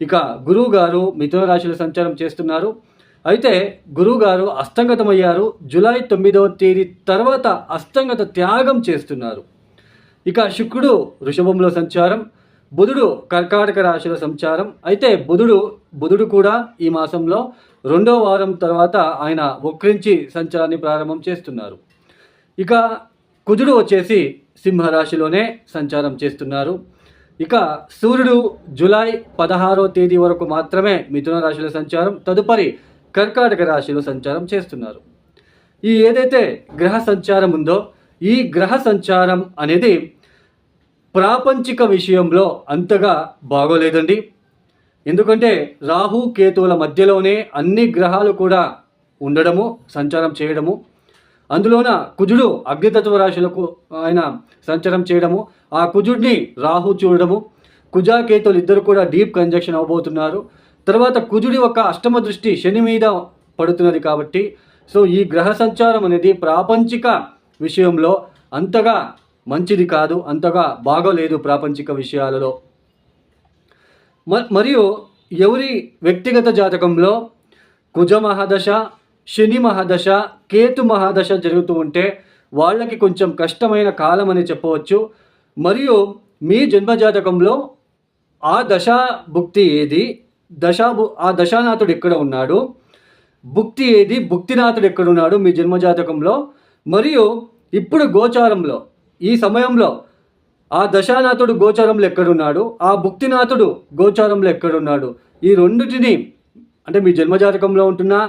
ఇక గురువు గారు మిథున రాశిలో సంచారం చేస్తున్నారు. అయితే గురువు గారు అస్తంగతమయ్యారు. జూలై తొమ్మిదవ తేదీ తర్వాత అస్తంగత త్యాగం చేస్తున్నారు. ఇక శుక్రుడు వృషభంలో సంచారం. బుధుడు కర్కాటక రాశిలో సంచారం. అయితే బుధుడు బుధుడు కూడా ఈ మాసంలో రెండో వారం తర్వాత ఆయన వక్రించి సంచారాన్ని ప్రారంభం చేస్తున్నారు. ఇక కుజుడు వచ్చేసి సింహరాశిలోనే సంచారం చేస్తున్నారు. ఇక సూర్యుడు జూలై పదహారో తేదీ వరకు మాత్రమే మిథున రాశిలో సంచారం తదుపరి కర్కాటక రాశిలో సంచారం చేస్తున్నారు. ఈ ఏదైతే గ్రహ సంచారం ఉందో ఈ గ్రహ సంచారం అనేది ప్రాపంచిక విషయంలో అంతగా బాగోలేదండి. ఎందుకంటే రాహు కేతువుల మధ్యలోనే అన్ని గ్రహాలు కూడా ఉండడము సంచారం చేయడము అందులోన కుజుడు అగ్నితత్వ రాశులకు ఆయన సంచారం చేయడము ఆ కుజుడిని రాహు చూడడము కుజాకేతులు ఇద్దరు కూడా డీప్ కంజక్షన్ అవబోతున్నారు. తర్వాత కుజుడి ఒక అష్టమ దృష్టి శని మీద పడుతున్నది కాబట్టి సో ఈ గ్రహ సంచారం అనేది ప్రాపంచిక విషయంలో అంతగా మంచిది కాదు అంతగా బాగోలేదు ప్రాపంచిక విషయాలలో. మ- మరియు ఎవరి వ్యక్తిగత జాతకంలో కుజ మహాదశ శని మహాదశ కేతు మహాదశ జరుగుతూ ఉంటే వాళ్ళకి కొంచెం కష్టమైన కాలం అని చెప్పవచ్చు. మరియు మీ జన్మ జాతకంలో ఆ దశా భుక్తి ఏది? దశా ఆ దశానాథుడు ఎక్కడ ఉన్నాడు? భుక్తి ఏది? భుక్తినాథుడు ఎక్కడున్నాడు మీ జన్మజాతకంలో? మరియు ఇప్పుడు గోచారంలో ఈ సమయంలో ఆ దశానాథుడు గోచారంలో ఎక్కడున్నాడు ఆ భుక్తినాథుడు గోచారంలో ఎక్కడున్నాడు ఈ రెండిటిని అంటే మీ జన్మజాతకంలో ఉంటున్న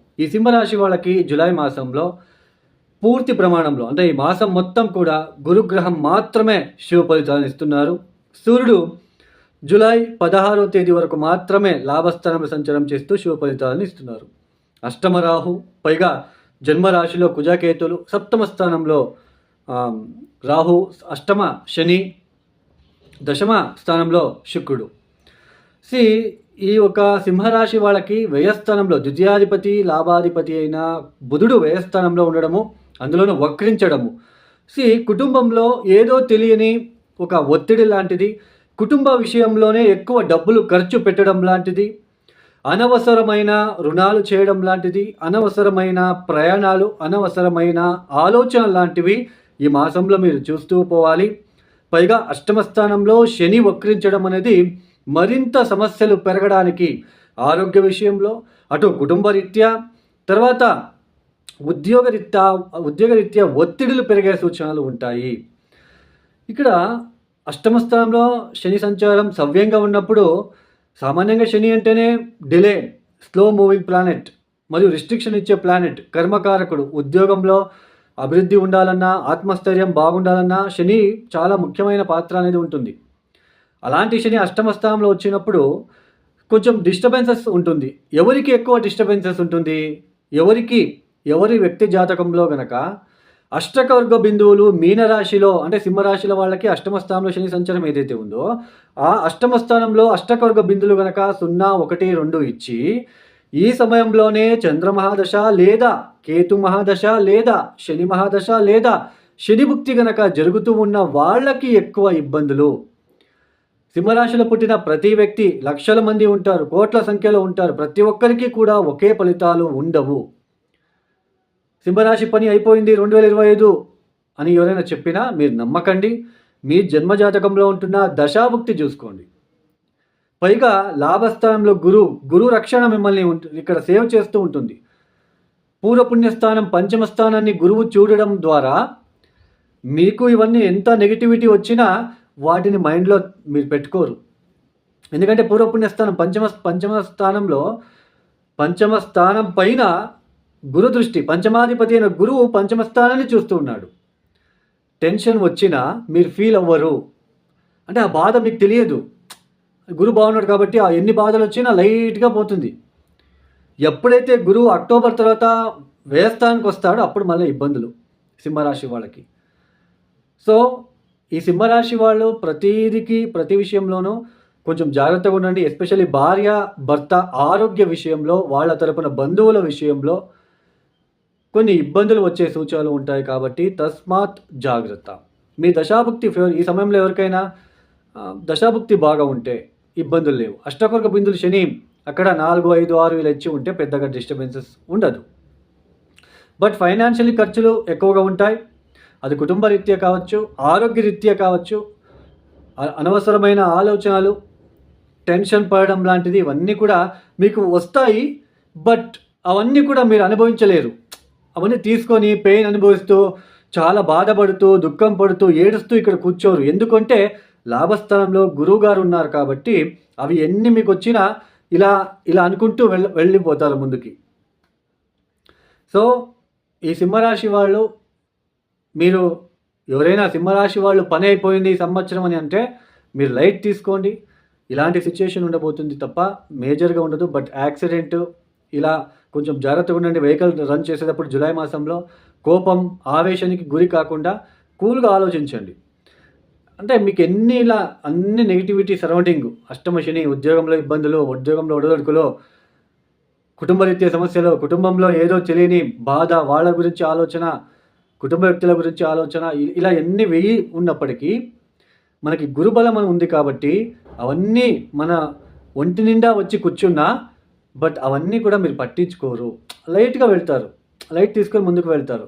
ఈ సింహరాశి వాళ్ళకి జూలై మాసంలో పూర్తి ప్రమాణంలో అంటే ఈ మాసం మొత్తం కూడా గురుగ్రహం మాత్రమే శివ ఫలితాలను ఇస్తున్నారు. సూర్యుడు జూలై పదహారో తేదీ వరకు మాత్రమే లాభస్థానంలో సంచారం చేస్తూ శివ ఫలితాలను ఇస్తున్నారు. అష్టమరాహు పైగా జన్మరాశిలో కుజాకేతులు సప్తమ స్థానంలో రాహు అష్టమ శని దశమ స్థానంలో శుక్రుడు. సి ఈ ఒక సింహరాశి వాళ్ళకి వ్యయస్థానంలో ద్వితీయాధిపతి లాభాధిపతి అయిన బుధుడు వ్యయస్థానంలో ఉండడము అందులోనూ వక్రించడము. సి కుటుంబంలో ఏదో తెలియని ఒక ఒత్తిడి లాంటిది కుటుంబ విషయంలోనే ఎక్కువ డబ్బులు ఖర్చు పెట్టడం లాంటిది అనవసరమైన రుణాలు చేయడం లాంటిది అనవసరమైన ప్రయాణాలు అనవసరమైన ఆలోచన లాంటివి ఈ మాసంలో మీరు చూస్తూ పోవాలి. పైగా అష్టమ స్థానంలో శని వక్రించడం అనేది మరింత సమస్యలు పెరగడానికి ఆరోగ్య విషయంలో అటు కుటుంబ రీత్యా తర్వాత ఉద్యోగరీత్యా ఉద్యోగరీత్యా ఒత్తిడులు పెరిగే సూచనలు ఉంటాయి. ఇక్కడ అష్టమ స్థానంలో శని సంచారం సవ్యంగా ఉన్నప్పుడు సామాన్యంగా శని అంటేనే డిలే స్లో మూవింగ్ ప్లానెట్ మరియు రిస్ట్రిక్షన్ ఇచ్చే ప్లానెట్ కర్మకారకుడు. ఉద్యోగంలో అభివృద్ధి ఉండాలన్నా ఆత్మస్థైర్యం బాగుండాలన్నా శని చాలా ముఖ్యమైన పాత్ర అనేది ఉంటుంది. అలాంటి శని అష్టమ స్థానంలో వచ్చినప్పుడు కొంచెం డిస్టర్బెన్సెస్ ఉంటుంది. ఎవరికి ఎక్కువ డిస్టర్బెన్సెస్ ఉంటుంది? ఎవరికి ఎవరి వ్యక్తి జాతకంలో గనక అష్టకవర్గ బిందువులు మీనరాశిలో అంటే సింహరాశిలో వాళ్ళకి అష్టమ స్థానంలో శని సంచారం ఏదైతే ఉందో ఆ అష్టమ స్థానంలో అష్టకవర్గ బిందువులు గనక సున్నా ఒకటి రెండు ఇచ్చి ఈ సమయంలోనే చంద్ర మహాదశ లేదా కేతు మహాదశ లేదా శని మహాదశ లేదా శనిభుక్తి గనక జరుగుతూ ఉన్న వాళ్ళకి ఎక్కువ ఇబ్బందులు సింహరాశిలో పుట్టిన ప్రతి వ్యక్తి లక్షల మంది ఉంటారు కోట్ల సంఖ్యలో ఉంటారు. ప్రతి ఒక్కరికి కూడా ఒకే ఫలితాలు ఉండవు. సింహరాశి పని అయిపోయింది రెండు వేల ఇరవై ఐదు అని ఎవరైనా చెప్పినా మీరు నమ్మకండి. మీ జన్మజాతకంలో ఉంటున్న దశాభుక్తి చూసుకోండి. పైగా లాభస్థానంలో గురు గురు రక్షణ మిమ్మల్ని ఇక్కడ సేవ్ చేస్తూ ఉంటుంది. పూర్వపుణ్యస్థానం పంచమ స్థానాన్ని గురువు చూడడం ద్వారా మీకు ఇవన్నీ ఎంత నెగిటివిటీ వచ్చినా వాటిని మైండ్లో మీరు పెట్టుకోరు. ఎందుకంటే పూర్వపుణ్యస్థానం పంచమ పంచమ స్థానంలో పంచమ స్థానం పైన గురు దృష్టి పంచమాధిపతి అయిన గురువు పంచమ స్థానాన్ని చూస్తూ ఉన్నాడు. టెన్షన్ వచ్చినా మీరు ఫీల్ అవ్వరు. అంటే ఆ బాధ మీకు తెలియదు. గురువు బాగున్నాడు కాబట్టి ఆ ఎన్ని బాధలు వచ్చినా లైట్గా పోతుంది. ఎప్పుడైతే గురువు అక్టోబర్ తర్వాత వేస్తానికి వస్తాడో అప్పుడు మళ్ళీ ఇబ్బందులు సింహరాశి వాళ్ళకి. సో ఈ సింహరాశి వాళ్ళు ప్రతిదికి ప్రతి విషయంలోనూ కొంచెం జాగ్రత్తగా ఉండండి. ఎస్పెషల్లీ భార్య భర్త ఆరోగ్య విషయంలో వాళ్ళ తరపున బంధువుల విషయంలో కొన్ని ఇబ్బందులు వచ్చే సూచనలు ఉంటాయి కాబట్టి తస్మాత్ జాగ్రత్త. మీ దశాభుక్తి ఫేవర్ ఈ సమయంలో ఎవరికైనా దశాభుక్తి బాగా ఉంటే ఇబ్బందులు లేవు. అష్టకొరక బిందులు శని అక్కడ నాలుగు ఐదు ఆరు ఇలా ఇచ్చి ఉంటే పెద్దగా డిస్టర్బెన్సెస్ ఉండదు. బట్ ఫైనాన్షియల్ ఖర్చులు ఎక్కువగా ఉంటాయి. అది కుటుంబ రీత్యా కావచ్చు ఆరోగ్య రీత్యా కావచ్చు అ- అనవసరమైన ఆలోచనలు టెన్షన్ పడడం లాంటిది ఇవన్నీ కూడా మీకు వస్తాయి బట్ అవన్నీ కూడా మీరు అనుభవించలేరు. అవన్నీ తీసుకొని పెయిన్ అనుభవిస్తూ చాలా బాధపడుతూ దుఃఖం పడుతూ ఏడుస్తూ ఇక్కడ కూర్చోరు. ఎందుకంటే లాభస్థలంలో గురువు గారు ఉన్నారు కాబట్టి అవి ఎన్ని మీకు వచ్చినా ఇలా ఇలా అనుకుంటూ వెళ్ళ వెళ్ళిపోతారు ముందుకి. సో ఈ సింహరాశి వాళ్ళు మీరు ఎవరైనా సింహరాశి వాళ్ళు పని అయిపోయింది ఈ సంవత్సరం అని అంటే మీరు లైట్ తీసుకోండి. ఇలాంటి సిచ్యుయేషన్ ఉండబోతుంది తప్ప మేజర్గా ఉండదు. బట్ యాక్సిడెంట్ ఇలా కొంచెం జాగ్రత్తగా ఉండండి. వెహికల్ రన్ చేసేటప్పుడు జూలై మాసంలో కోపం ఆవేశానికి గురి కాకుండా కూల్గా ఆలోచించండి. అంటే మీకు ఎన్ని ఇలా అన్ని నెగిటివిటీ సరౌండింగ్ అష్టమ శని ఉద్యోగంలో ఇబ్బందులు ఉద్యోగంలో ఒడదొడుకులో కుటుంబరీత్యా సమస్యలు కుటుంబంలో ఏదో తెలియని బాధ వాళ్ళ గురించి ఆలోచన కుటుంబ వ్యక్తుల గురించి ఆలోచన ఇలా ఎన్ని వెయ్యి ఉన్నప్పటికీ మనకి గురుబలం అని ఉంది కాబట్టి అవన్నీ మన ఒంటి నిండా వచ్చి కూర్చున్నా బట్ అవన్నీ కూడా మీరు పట్టించుకోరు. లైట్గా వెళ్తారు. లైట్ తీసుకొని ముందుకు వెళ్తారు.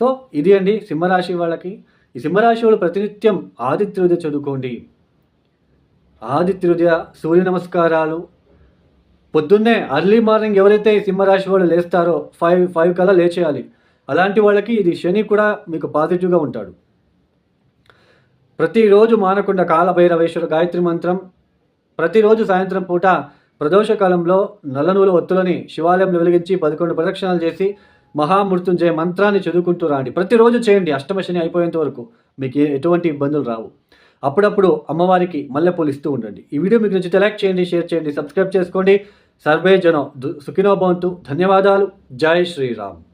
సో ఇది అండి సింహరాశి వాళ్ళకి. ఈ సింహరాశి వాళ్ళు ప్రతినిత్యం ఆదిత్యోదయ చదువుకోండి. ఆదిత్యోదయ సూర్య నమస్కారాలు. పొద్దున్నే అర్లీ మార్నింగ్ ఎవరైతే ఈ సింహరాశి వాళ్ళు లేస్తారో ఫైవ్ ఫైవ్ కల్లా లేచేయాలి. అలాంటి వాళ్ళకి ఇది శని కూడా మీకు పాజిటివ్గా ఉంటాడు. ప్రతిరోజు మానకుండా కాలభైరవేశ్వర గాయత్రి మంత్రం ప్రతిరోజు సాయంత్రం పూట ప్రదోషకాలంలో నల్లనూల ఒత్తులని శివాలయంలో వెలిగించి పదకొండు ప్రదక్షిణాలు చేసి మహామృత్యుంజయ మంత్రాన్ని చదువుకుంటూ రాండి. ప్రతిరోజు చేయండి. అష్టమ శని అయిపోయేంత వరకు మీకు ఎటువంటి ఇబ్బందులు రావు. అప్పుడప్పుడు అమ్మవారికి మల్లెపూలు ఇస్తూ ఉండండి. ఈ వీడియో మీకు నచ్చితే లైక్ చేయండి షేర్ చేయండి సబ్స్క్రైబ్ చేసుకోండి. సర్వే జనం దు- సుఖినో భవంతు. ధన్యవాదాలు. జై శ్రీరామ్.